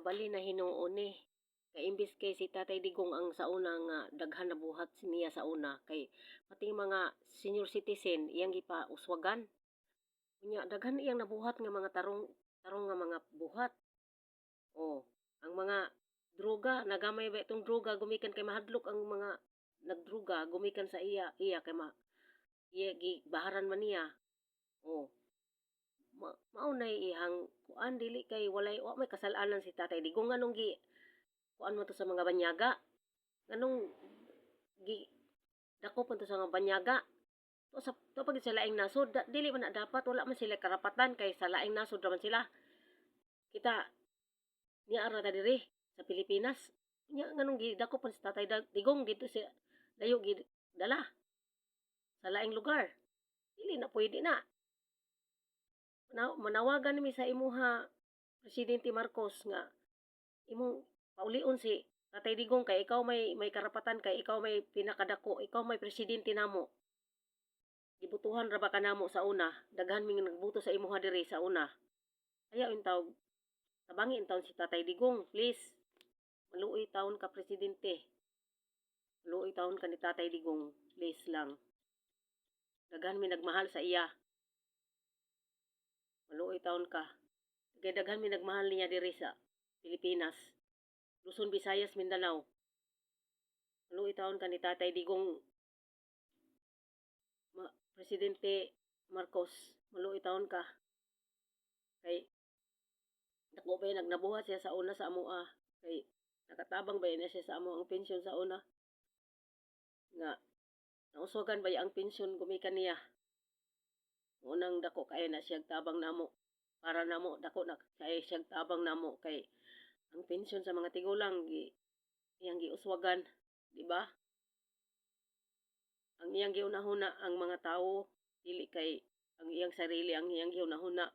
kabali na hinuon ni. Kay imbis kay si Tatay Digong ang sa una nga daghan na buhat niya sa una kay pati mga senior citizen iyang gipa uswagan. Unya daghan iyang nabuhat nga mga tarong tarong nga mga buhat. Oh, ang mga droga nagamay ba itong droga gumikan kay mahadlok ang mga nagdruga gumikan sa iya iya kay ma iya gi baharan man niya. Oh. Ma maunay ihang kuan dili kay walay wa may kasalanan si Tatay Digong nganong gi kuan mo to sa mga banyaga. Nganong gi dako pa to sa mga banyaga. To sa to pag sa laing nasod da, dili man na dapat wala man sila karapatan kay sa laing nasod man sila. Kita niya ara ta diri sa Pilipinas. Nya nganong gi dako pa si Tatay Digong dito si layo gi dala sa laing lugar. Dili na pwede na. Na, manawagan mi sa imuha Presidente Marcos nga imong paulion si Tatay Digong kay ikaw may may karapatan kay ikaw may pinakadako, ikaw may presidente namo. Gibutuhan ra ba kanamo sa una? Daghan mi nga nagbuto sa imuha diri sa una. Kaya yung tawag tabangin taon si Tatay Digong, please. Maluoy taon ka presidente. Maluoy taon ka ni Tatay Digong, please lang. Daghan mi nagmahal sa iya. Maluoy taon ka. Kay daghan mi nagmahal niya diri sa Pilipinas. Luzon, Visayas, Mindanao. Maluoy taon ka ni Tatay Digong Ma, Presidente Marcos. Maluoy taon ka. Kay dako ba nagnabuhat siya sa una sa amo ah. Kay nakatabang ba na siya sa amo ang pensyon sa una. Nga nauswagan ba ang pensyon gumikan niya. Unang dako kay na siya tabang namo. Para namo dako na kay siya tabang namo. Kay ang pensyon sa mga tigulang gi iyang giuswagan, di ba? Ang iyang giunahuna ang mga tawo dili kay ang iyang sarili ang iyang giunahuna